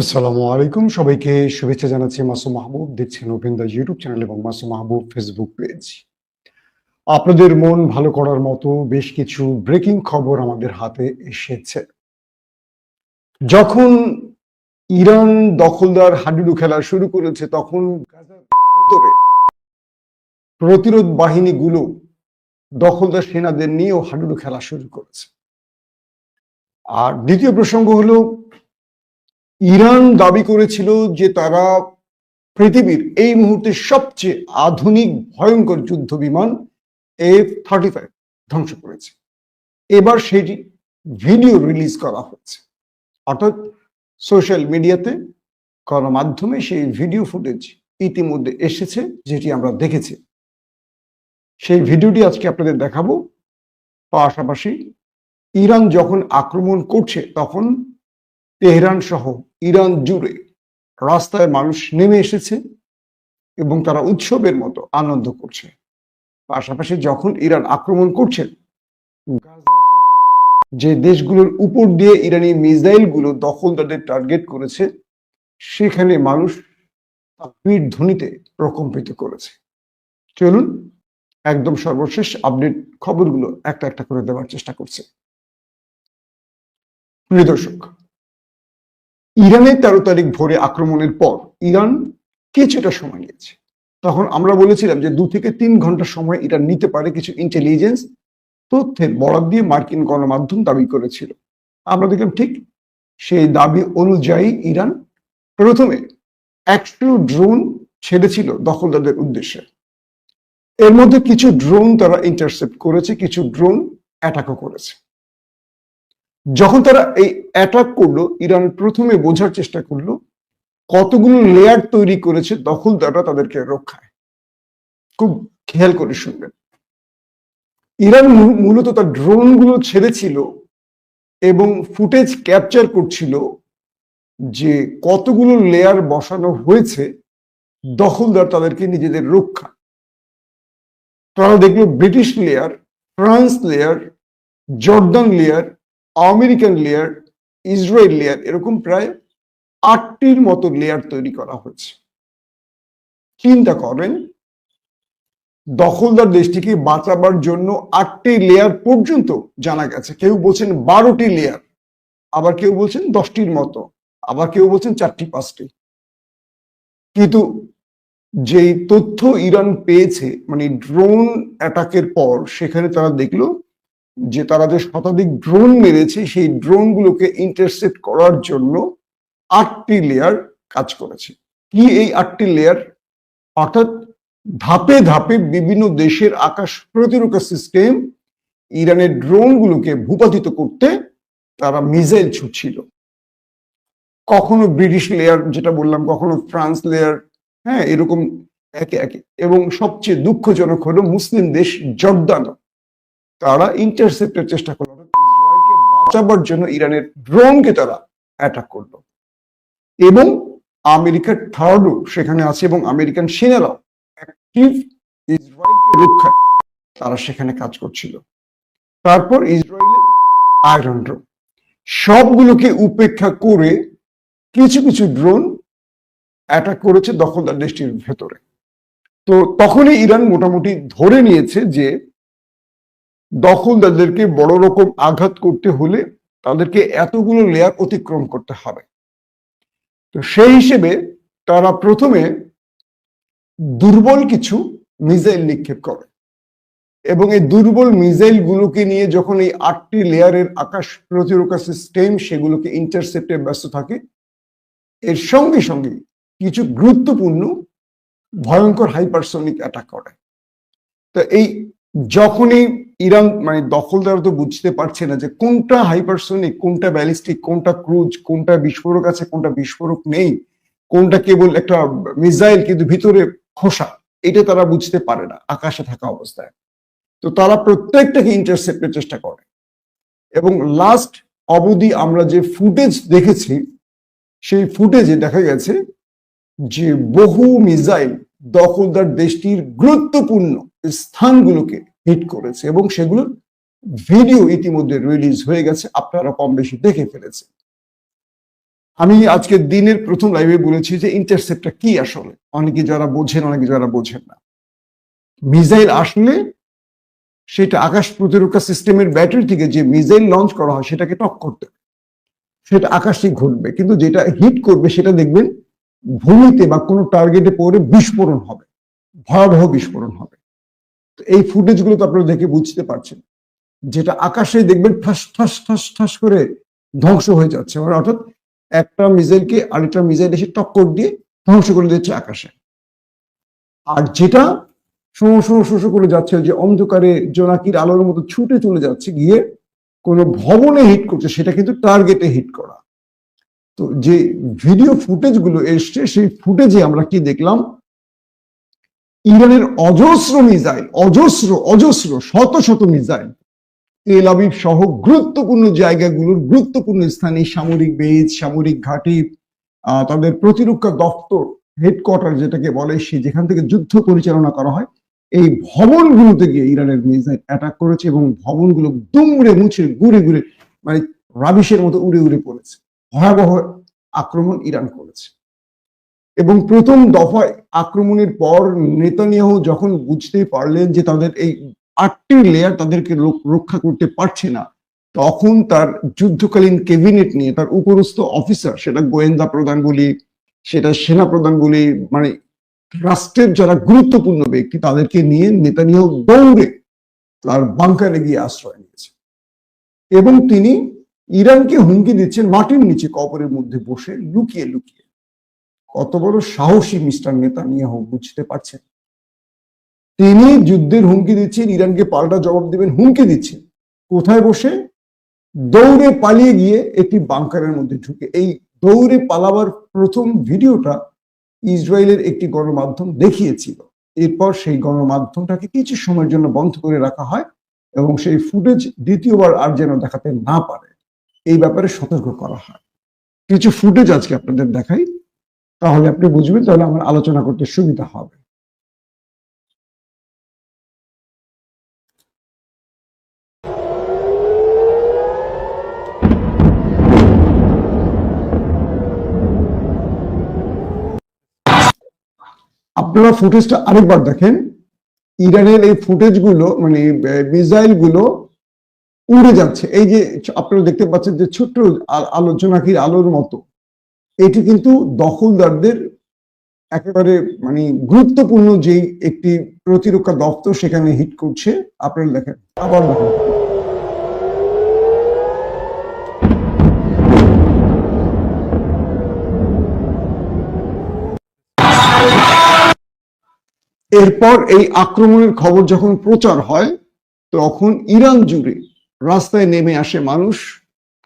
আসসালামু আলাইকুম। সবাইকে শুভেচ্ছা জানাচ্ছি মাসুম মাহবুব। দেখছেন ওপেন ইউটিউব চ্যানেল এবং মাসুম মাহবুব ফেসবুক পেজ। আপনাদের মন ভালো করার মতো বেশ কিছু ব্রেকিং খবর আমাদের হাতে এসেছে। যখন ইরান দখলদার হাডুডু খেলা শুরু করেছে, তখন ভেতরে প্রতিরোধ বাহিনীগুলো দখলদার সেনাদের নিয়েও হাডুডু খেলা শুরু করেছে। আর দ্বিতীয় প্রসঙ্গ হলো ইরান দাবি করেছিল যে তারা পৃথিবীর এই মুহূর্তে সবচেয়ে আধুনিক ভয়ঙ্কর যুদ্ধ বিমান এফ থার্টি ফাইভ ধ্বংস করেছে। এবার সেটি ভিডিও রিলিজ করা হয়েছে। অর্থাৎ সোশ্যাল মিডিয়াতে গণমাধ্যমে সেই ভিডিও ফুটেজ ইতিমধ্যে এসেছে, যেটি আমরা দেখেছি। সেই ভিডিওটি আজকে আপনাদের দেখাবো। পাশাপাশি ইরান যখন আক্রমণ করছে, তখন তেহরান সহ ইরান জুড়ে রাস্তায় মানুষ নেমে এসেছে এবং তারা উৎসবের মতো আনন্দ করছে। পাশাপাশি যখন ইরান আক্রমণ করছে যে দেশগুলোর উপর দিয়ে ইরানি মিসাইলগুলো দখলদারদের টার্গেট করেছে, সেখানে মানুষ তাকবীর ধ্বনিতে প্রকম্পিত করেছে। চলুন, একদম সর্বশেষ আপডেট খবরগুলো একটা একটা করে দেওয়ার চেষ্টা করছে। প্রিয় দর্শক ইরানের তেরো তারিখ ভোরে আক্রমণের পর ইরান কিছুটা সময় নিয়েছে। তখন আমরা বলেছিলাম যে দু থেকে তিন ঘণ্টা সময় ইরান নিতে পারে কিছু ইন্টেলিজেন্স তথ্যের বরাদ দিয়ে মার্কিন গণমাধ্যম দাবি করেছিল। আমরা দেখলাম ঠিক সেই দাবি অনুযায়ী ইরান প্রথমে একশো ড্রোন ছেড়েছিল দখলদারদের উদ্দেশ্যে। এর মধ্যে কিছু ড্রোন তারা ইন্টারসেপ্ট করেছে, কিছু ড্রোন অ্যাটাকও করেছে। যখন তারা এই অ্যাটাক করল, ইরান প্রথমে বোঝার চেষ্টা করল, কতগুলো লেয়ার তৈরি করেছে দখলদাররা তাদেরকে রক্ষায়। খুব খেয়াল করে শুনবেন। ইরান মূলত তার ড্রোনগুলো ছেড়েছিল এবং ফুটেজ ক্যাপচার করছিল যে কতগুলো লেয়ার বসানো হয়েছে, দখলদার তাদেরকে নিজেদের রক্ষা। তারা দেখল British layer France layer Jordan layer American layer Israel layer এরকম প্রায় আটটির মতো লেয়ার তৈরি করা হয়েছে। চিন্তা করেন, দখলদার দেশটিকে বাঁচাবার জন্য আটটি লেয়ার পর্যন্ত জানা গেছে। কেউ বলছেন বারোটি লেয়ার আবার কেউ বলছেন দশটির মতো, আবার কেউ বলছেন চারটি, পাঁচটি। কিন্তু যেই তথ্য ইরান পেয়েছে মানে ড্রোন অ্যাটাকের পর, সেখানে তারা দেখল যে তারা যে শতাধিক ড্রোন মেরেছে, সেই ড্রোনগুলোকে ইন্টারসেপ্ট করার জন্য আটটি লেয়ার কাজ করেছে। কি এই আটটি লেয়ার অর্থাৎ ধাপে ধাপে বিভিন্ন দেশের আকাশ প্রতিরক্ষা সিস্টেম ইরানের ড্রোনগুলোকে ভূপাতিত করতে তারা মিসাইল ছুটছিল। কখনো ব্রিটিশ লেয়ার যেটা বললাম, কখনো ফ্রান্স লেয়ার হ্যাঁ এরকম একে একে। এবং সবচেয়ে দুঃখজনক হলো মুসলিম দেশ জর্দান তারা ইন্টারসেপ্টের চেষ্টা করল। ইসরায়েলকে বাঁচাবার জন্য ইরানের ড্রোনকে তারা অ্যাটাক করল। এবং আমেরিকার থার্ডও সেখানে আছে এবং আমেরিকান সেনারাও অ্যাক্টিভ ইসরায়েলকে রক্ষায় তারা সেখানে কাজ করছিল। তারপর ইসরায়েলের আয়রন ড্রোন সবগুলোকে উপেক্ষা করে কিছু কিছু ড্রোন অ্যাটাক করেছে দখলদার দেশটির ভেতরে। তো তখনই ইরান মোটামুটি ধরে নিয়েছে যে দখলদারদেরকে বড় রকম আঘাত করতে হলে তাদেরকে এতগুলো লেয়ার অতিক্রম করতে হবে। তো সেই হিসেবে তারা প্রথমে দুর্বল কিছু মিসাইল নিক্ষেপ করে এবং এই দুর্বল মিসাইল গুলোকে নিয়ে যখন এই আটটি লেয়ারের আকাশ প্রতিরক্ষা সিস্টেম সেগুলোকে ইন্টারসেপ্টে ব্যস্ত থাকে, এর সঙ্গে সঙ্গে কিছু গুরুত্বপূর্ণ ভয়ঙ্কর হাইপারসনিক অ্যাটাক করে। তো এই যখনই ইরান মানে দখলদার তো বুঝতে পারছে না যে কোনটা হাইপারসনিক কোনটা ব্যালিস্টিক কোনটা ক্রুজ কোনটা বিস্ফোরক আছে, কোনটা বিস্ফোরক নেই, কোনটা কেবল একটা মিসাইল কিন্তু ভিতরে খোসা, এটা তারা বুঝতে পারে না, আকাশে থাকা অবস্থায়। তো তারা প্রত্যেকটাকে ইন্টারসেপ্টের চেষ্টা করে। এবং লাস্ট অবধি আমরা যে ফুটেজ দেখেছি, সেই ফুটেজে দেখা গেছে যে বহু মিসাইল দখলদার দেশটির গুরুত্বপূর্ণ স্থানগুলোকে হিট করেছে এবং সেগুলোর ভিডিও ইতিমধ্যে রিলিজ হয়ে গেছে, আপনারা কম বেশি দেখে ফেলেছেন। আমি আজকে দিনের প্রথম লাইভে বলেছি যে ইন্টারসেপ্টটা কি আসলে? অনেকে যারা বোঝেন, অনেকে যারা বোঝেন না। মিসাইল আসলে সেটা আকাশ প্রতিরক্ষা সিস্টেমের ব্যাটারি থেকে যে মিসাইল লঞ্চ করা হয়, সেটাকে টক করতে সেটা আকাশে ঘটবে, কিন্তু যেটা হিট করবে, সেটা দেখবেন ভূমিতে বা কোনো টার্গেটে পড়ে বিস্ফোরণ হবে, ভয়াবহ বিস্ফোরণ হবে। তো এই ফুটেজগুলো তো আপনারা দেখে বুঝতে পারছেন। যেটা আকাশে দেখবেন ঠাস ঠাস ঠাস ঠাস করে ধ্বংস হয়ে যাচ্ছে। মানে অর্থাৎ একটা মিসাইলকে আরেকটা মিসাইল এসে টক্কর দিয়ে ধ্বংস করে দিচ্ছে আকাশে। আর যেটা শো শো শো শো করে যাচ্ছে, যে অন্ধকারে জোনাকির আলোর মতো ছুটে চলে যাচ্ছে, গিয়ে কোনো ভবনে হিট করছে, সেটা কিন্তু টার্গেটে হিট করা। তো যে ভিডিও ফুটেজগুলো এসছে, সেই ফুটেজে আমরা কি দেখলাম? ইরানের অজস্র মিসাইল, অজস্র অজস্র, শত শত মিসাইল। তেল আবিব সহ গুরুত্বপূর্ণ জায়গাগুলোর গুরুত্বপূর্ণ স্থানে সামরিক বেজ সামরিক ঘাঁটি তাদের প্রতিরক্ষা দপ্তর হেডকোয়ার্টার যেটাকে বলে, সে যেখান থেকে যুদ্ধ পরিচালনা করা হয়, এই ভবনগুলোতে গিয়ে ইরানের মিসাইল অ্যাটাক করেছে এবং ভবনগুলো দুমড়ে মুছে, ঘুরে ঘুরে মানে রাবিশের মতো উড়ে উড়ে পড়েছে। ভয়াবহ আক্রমণ ইরান করেছে। এবং প্রথম দফায় আক্রমণের পর নেতানিয়াহু যখন বুঝতে পারলেন যে তাদের এই আটটি লেয়ার তাদেরকে রক্ষা করতে পারছে না, তখন তার যুদ্ধকালীন ক্যাবিনেট নিয়ে তার উপরস্থ অফিসার সেটা গোয়েন্দা প্রধান বলি সেটা সেনা প্রধান বলি মানে রাষ্ট্রের যারা গুরুত্বপূর্ণ ব্যক্তি, তাদেরকে নিয়ে নেতানিয়াহু দৌড়ে তার বাংকারে গিয়ে আশ্রয় নিয়েছে। এবং তিনি ইরানকে হুমকি দিচ্ছেন, মাটির নিচে কবরের মধ্যে বসে লুকিয়ে লুকিয়ে। কত বড় সাহসী মিস্টার নেতা নেতানিয়াহু বুঝতে পারছেন? তিনি যুদ্ধের হুমকি দিচ্ছেন, ইরানকে পাল্টা জবাব দিবেন, হুমকি দিচ্ছেন। কোথায় বসে? দৌড়ে পালিয়ে গিয়ে একটি বাংকারের মধ্যে ঢুকে। এই দৌড়ে পালাবার প্রথম ভিডিওটা ইসরায়েলের একটি গণমাধ্যম দেখিয়েছিল। এরপর সেই গণমাধ্যমটাকে কিছু সময়ের জন্য বন্ধ করে রাখা হয় এবং সেই ফুটেজ দ্বিতীয়বার আর যেন দেখাতে না পারে। এই ব্যাপারে সতর্ক করা হয়। কিছু ফুটেজ আজকে আপনাদের দেখাই। তাহলে আপনি বুঝবেন তাহলে আমার আলোচনা করতে সুবিধা হবে। আপনারা ফুটেজটা আরেকবার দেখেন। ইরানের এই ফুটেজগুলো মানে মিসাইলগুলো উড়ে যাচ্ছে। এই যে আপনারা দেখতে পাচ্ছেন যে ছোট্ট আ- আলোচনাকির আলোর মতো। এটি কিন্তু দখলদারদের একেবারে মানে গুরুত্বপূর্ণ যেই একটি প্রতিরক্ষা দপ্তর সেখানে হিট করছে। আপনারা দেখেন, আবার দেখেন। এরপর এই আক্রমণের খবর যখন প্রচার হয়, তখন ইরান জুড়ে রাস্তায় নেমে আসে মানুষ।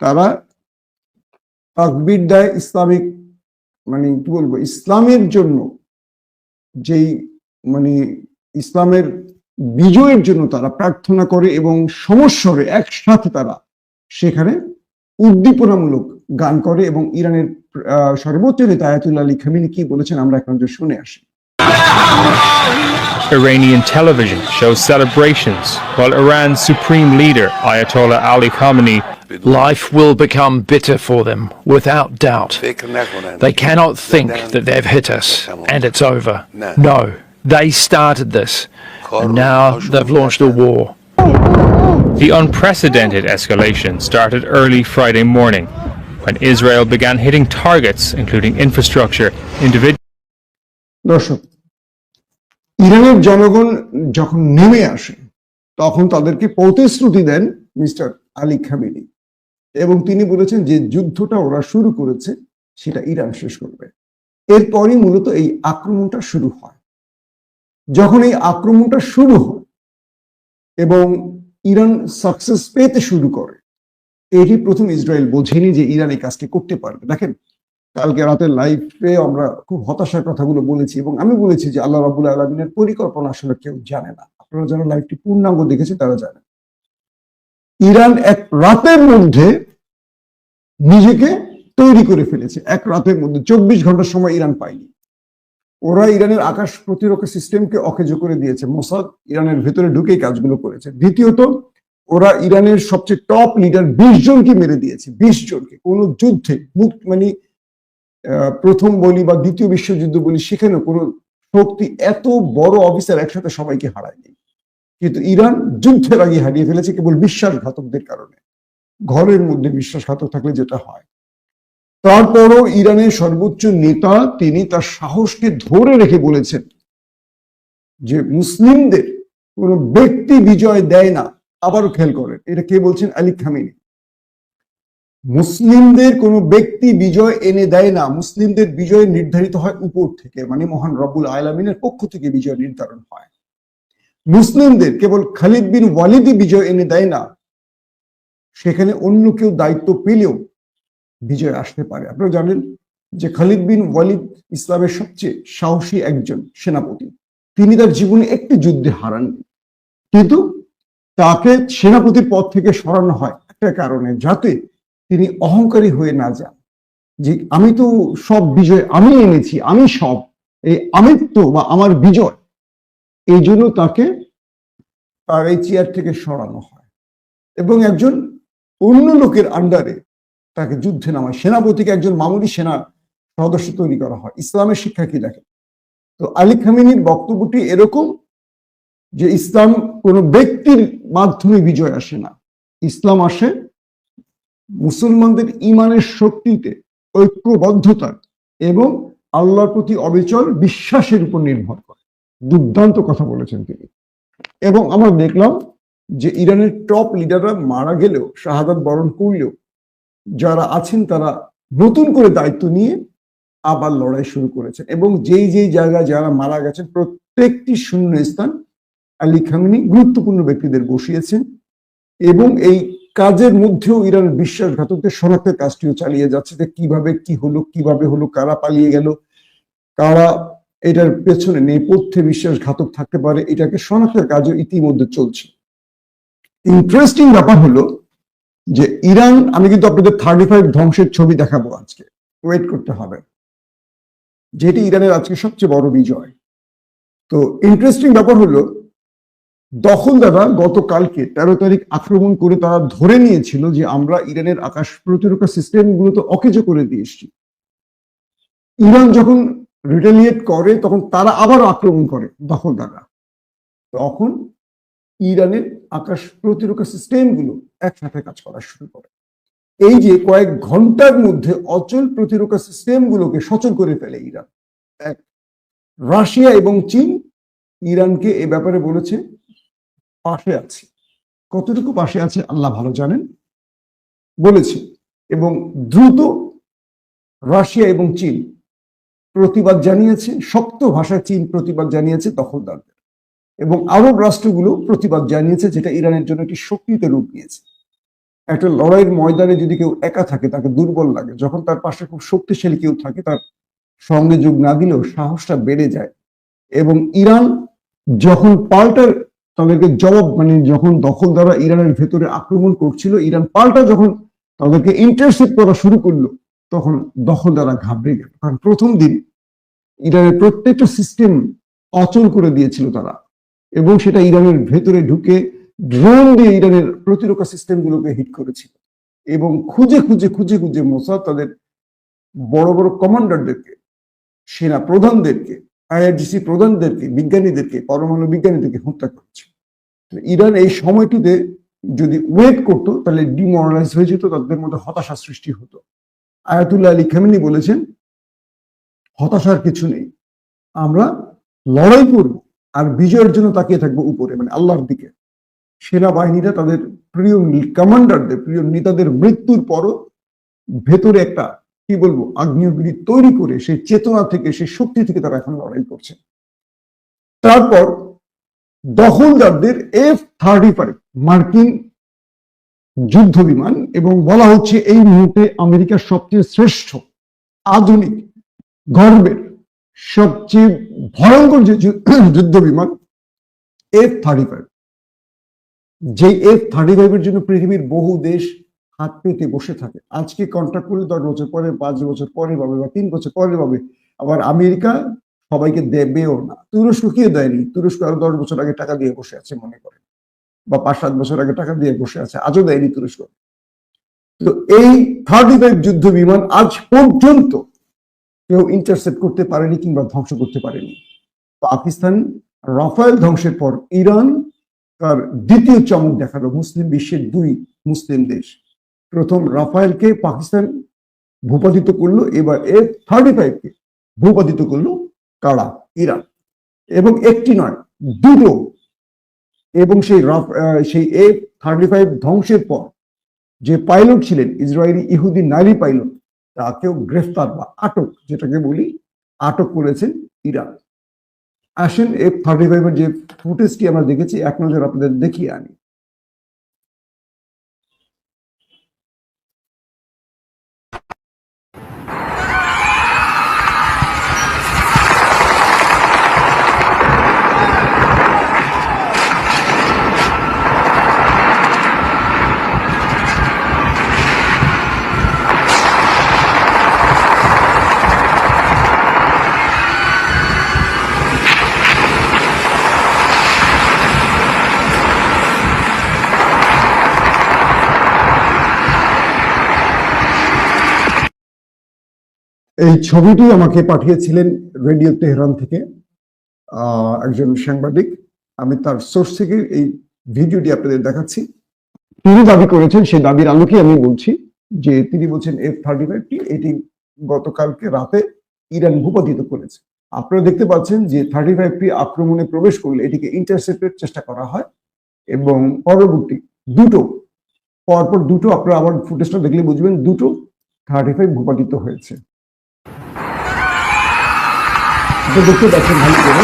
তারা তাকবির দেয় ইসলামিক মানে কি বলব, ইসলামের জন্য যেই মানে ইসলামের বিজয়ের জন্য তারা প্রার্থনা করে এবং সমস্বরে একসাথে তারা সেখানে উদ্দীপনামূলক গান করে এবং ইরানের সর্বোচ্চ নেতা আয়াতুল্লাহ আলী খামিনি কি বলেছেন আমরা এখন শুনে আসি। Iranian television shows celebrations while Iran's supreme leader, Ayatollah Ali Khamenei Life will become bitter for them, without doubt. They cannot think that they've hit us and it's over. No, they started this, and now they've launched a war. The unprecedented escalation started early Friday morning when Israel began hitting targets including infrastructure, individual দর্শক ইরানের জনগণ যখন নেমে আসে তখন তাদেরকে প্রতিশ্রুতি দেন mister Ali Khamenei এবং তিনি বলেছেন যে যুদ্ধটা ওরা শুরু করেছে, সেটা ইরান শেষ করবে। এরপরই মূলত এই আক্রমণটা শুরু হয়। যখন এই আক্রমণটা শুরু হয় এবং ইরান সাকসেস পেতে শুরু করে, এটি প্রথম ইসরায়েল বোঝেনি যে ইরান এই কাজটি করতে পারবে। দেখেন, কালকে রাতের লাইভে আমরা খুব হতাশার কথাগুলো বলেছি এবং আমি বলেছি যে আল্লাহ রাবুল আলমিনের পরিকল্পনা আসলে কেউ জানে না। আপনারা যারা লাইফটি পূর্ণাঙ্গ দেখেছে তারা জানেন। ইরান এক রাতের মধ্যে নিজেকে তৈরি করে ফেলেছে। এক রাতের মধ্যে চব্বিশ ঘণ্টার সময় ইরান পায়নি। ওরা ইরানের আকাশ প্রতিরক্ষা সিস্টেমকে অকেজো করে দিয়েছে। মোসাদ ইরানের ভেতরে ঢুকেই কাজগুলো করেছে। দ্বিতীয়ত, ওরা ইরানের সবচেয়ে টপ লিডার বিশ জনকে মেরে দিয়েছে। বিশ জনকে। কোনো যুদ্ধে মুখ মানে প্রথম বলি বা দ্বিতীয় বিশ্বযুদ্ধ বলি সেখানে কোনো শক্তি এত বড় অফিসার একসাথে সবাইকে হারায়নি। কিন্তু ইরান যুদ্ধের আগে হারিয়ে ফেলেছে কেবল বিশ্বাসঘাতকদের কারণে। ঘরের মধ্যে বিশ্বাসঘাতক থাকলে যেটা হয়। তারপরও ইরানের সর্বোচ্চ নেতা তিনি তার সাহসকে ধরে রেখে বলেছেন যে মুসলিমদের কোনো ব্যক্তি বিজয় দেয় না, আবারও খেয়াল করেন, এটা কে বলছেন? Ali Khamenei. মুসলিমদের কোনো ব্যক্তি বিজয় এনে দেয় না, মুসলিমদের বিজয় নির্ধারিত হয় উপর থেকে মানে মহান রবুল আলমিনের পক্ষ থেকে বিজয় নির্ধারণ হয়। মুসলিমদের কেবল খালিদ বিন ওয়ালিদি বিজয় এনে দেয় না সেখানে অন্য কেউ দায়িত্ব পেলেও বিজয় আসতে পারে। আপনারা জানেন যে খালিদ বিন ওয়ালিদ ইসলামের সবচেয়ে সাহসী একজন সেনাপতি। তিনি তার জীবনে একটি যুদ্ধে হারাননি কিন্তু তাকে সেনাপতির পদ থেকে সরানো হয় একটা কারণে, যাতে তিনি অহংকারী হয়ে না যান। যে আমি তো সব বিজয় আমি এনেছি, আমি সব, এই আমিত্ব বা আমার বিজয়, এই জন্য তাকে তার এই চেয়ার থেকে সরানো হয়। এবং একজন অন্য লোকের আন্ডারে তাকে যুদ্ধে নামায়। সেনাপতিকে একজন মামুলি সেনা সদস্য তৈরি করা হয়। ইসলামের শিক্ষা কি দেখে তো আলী খামিনীর বক্তব্যটি এরকম যে ইসলাম কোনো ব্যক্তির মাধ্যমে বিজয় আসে না। ইসলাম আসে মুসলমানদের ইমানের শক্তিতে ঐক্যবদ্ধতা এবং আল্লাহর প্রতি অবিচল বিশ্বাসের উপর নির্ভর করে। দুর্দান্ত কথা বলেছেন তিনি। এবং আমরা দেখলাম যে ইরানের টপ লিডাররা মারা গেলেও, শাহাদাত বরণ করলেও, যারা আছেন তারা নতুন করে দায়িত্ব নিয়ে আবার লড়াই শুরু করেছেন। এবং যেই যেই জায়গায় যারা মারা গেছেন, প্রত্যেকটি শূন্য স্থান আলী খামিনী গুরুত্বপূর্ণ ব্যক্তিদের বসিয়েছেন এবং এই কাজের মধ্যেও ইরান বিশ্বাসঘাতকদের শনাক্তের কাজটিও চালিয়ে যাচ্ছে যে কীভাবে কি হলো, কীভাবে হলো, কারা পালিয়ে গেল, কারা এটার পেছনে নেপথ্যে বিশ্বাসঘাতক থাকতে পারে, এটাকে শনাক্তের কাজও ইতিমধ্যে চলছে। ইন্টারেস্টিং ব্যাপার হলো যে ইরান, আমি কিন্তু আপনাদের থার্টি ফাইভ ধ্বংসের ছবি দেখাবো আজকে। ওয়েট করতে হবে। যেটি ইরানের আজকে সবচেয়ে বড় বিজয়। তো ইন্টারেস্টিং ব্যাপার হলো দখলদাররা গতকালকে তেরো তারিখ আক্রমণ করে তারা ধরে নিয়েছিল যে আমরা ইরানের আকাশ প্রতিরক্ষা সিস্টেমগুলো তো অকেজো করে দিয়ে এসছি। ইরান যখন রিটেলিয়েট করে, তখন তারা আবার আক্রমণ করে দখলদাররা। তখন ইরানের আকাশ প্রতিরক্ষা সিস্টেমগুলো একসাথে কাজ করা শুরু করে। এই যে কয়েক ঘণ্টার মধ্যে অচল প্রতিরক্ষা সিস্টেমগুলোকে সচল করে ফেলে ইরান। এক, রাশিয়া এবং চীন ইরানকে এ ব্যাপারে বলেছে, পাশে আছে। কতটুকু পাশে আছে আল্লাহ ভালো জানেন? বলেছে, এবং দ্রুত রাশিয়া এবং চীন প্রতিবাদ জানিয়েছে, শক্ত ভাষায় চীন প্রতিবাদ জানিয়েছে দখলদারদের এবং আরব রাষ্ট্রগুলো প্রতিবাদ জানিয়েছে যেটা ইরানের জন্য একটি শক্তিতে রূপ নিয়েছে। একটা লড়াইয়ের ময়দানে যদি কেউ একা থাকে, তাকে দুর্বল লাগে। যখন তার পাশে খুব শক্তিশালী কেউ থাকে, তার সঙ্গে যোগ না দিলেও সাহসটা বেড়ে যায়। এবং ইরান যখন পাল্টার তাদেরকে জবাব মানে যখন দখলদাররা ইরানের ভেতরে আক্রমণ করছিল, ইরান পাল্টা যখন তাদেরকে ইন্টারসেপ্ট করা শুরু করল, তখন দখলদাররা ঘাবড়ে গেল। কারণ প্রথম দিন ইরানের প্রত্যেকটা সিস্টেম অচল করে দিয়েছিল তারা। এবং সেটা ইরানের ভেতরে ঢুকে ড্রোন দিয়ে ইরানের প্রতিরক্ষা সিস্টেমগুলোকে হিট করেছিল। এবং খুঁজে খুঁজে খুঁজে খুঁজে মোসাদ তাদের বড় বড় কমান্ডারদেরকে সেনা প্রধানদেরকে আইআরজিসি প্রধানদেরকে, বিজ্ঞানীদেরকে, পরমাণু বিজ্ঞানীদেরকে হত্যা করেছে। ইরান এই সময়টিতে যদি ওয়েট করতো, তাহলে ডিমোরালাইজ হয়ে যেত, তাদের মধ্যে হতাশা সৃষ্টি হতো। আয়াতুল্লাহ আলী খামিনী বলেছেন, হতাশার কিছু নেই। আমরা লড়াই করব। আর বিজয়ের জন্য তাকিয়ে থাকব উপরে মানে আল্লাহর দিকে। সেনাবাহিনীরা তাদের প্রিয় কমান্ডারদের প্রিয় নেতাদের মৃত্যুর পরও ভেতরে একটা, কি বলব, আগ্নেয়গিরি তৈরি করে সেই চেতনা থেকে সেই শক্তি থেকে তারা এখন লড়াই করছে। তারপর দখলদারদের এফ থার্টি ফাইভ মার্কিন যুদ্ধ বিমান, এবং বলা হচ্ছে এই মুহূর্তে আমেরিকার সবচেয়ে শ্রেষ্ঠ আধুনিক গর্বের সবচেয়ে ভয়ঙ্কর যে যুদ্ধ বিমান এফ থার্টি ফাইভ যে এফ থার্টি ফাইভের জন্য পৃথিবীর বহু দেশ হাত পেতে বসে থাকে। আজকে কন্ট্রাক্ট করলে দশ বছর পরে, পাঁচ বছর পরে পাবে বা তিন বছর পরে পাবে আবার আমেরিকা সবাইকে দেবেও না। তুরস্ক কে দেয়নি। তুরস্ক আরও দশ বছর আগে টাকা দিয়ে বসে আছে মনে করে। বা পাঁচ সাত বছর আগে টাকা দিয়ে বসে আছে। আজও দেয়নি তুরস্ক। তো এই থার্টি ফাইভ যুদ্ধ বিমান আজ পর্যন্ত কেউ ইন্টারসেপ্ট করতে পারেনি কিংবা ধ্বংস করতে পারেনি। পাকিস্তান রাফায়েল ধ্বংসের পর ইরান তার দ্বিতীয় চমক দেখাল, মুসলিম বিশ্বের দুই মুসলিম দেশ। প্রথম রাফায়েলকে পাকিস্তান ভূপাতিত করল, এবার এফ থার্টি ফাইভকে ভূপাতিত করল কারা? ইরান। এবং একটি নয়, দুটো। এবং সেই রাফ সেই এফ থার্টি ফাইভ ধ্বংসের পর যে পাইলট ছিলেন, ইসরায়েলি ইহুদি নারী পাইলট তাকেও গ্রেফতার বা আটক, যেটাকে বলি আটক করেছেন ইরান। আসেন এফ থার্টি ফাইভের যে ফুটেজটি আমরা দেখেছি, এক নজর আপনাদের দেখিয়ে আনি। এই ছবিটি আমাকে পাঠিয়েছিলেন রেডিও তেহরান থেকে একজন সাংবাদিক। আমি তার সোর্স থেকে এই ভিডিওটি আপনাদের দেখাচ্ছি। তিনি দাবি করেছেন, সেই দাবির আলোকে আমি বলছি যে তিনি বলছেন এফ থার্টি ফাইভটি এটি গতকালকে রাতে ইরান ভূপাতিত করেছে। আপনারা দেখতে পাচ্ছেন যে থার্টি ফাইভটি আক্রমণে প্রবেশ করলে এটিকে ইন্টারসেপ্টের চেষ্টা করা হয় এবং পরবর্তী দুটো, পরপর দুটো আপনারা আবার ফুটেজটা দেখলে বুঝবেন, দুটো থার্টি ফাইভ ভূপাতিত হয়েছে। এটা দেখেন ভালো করে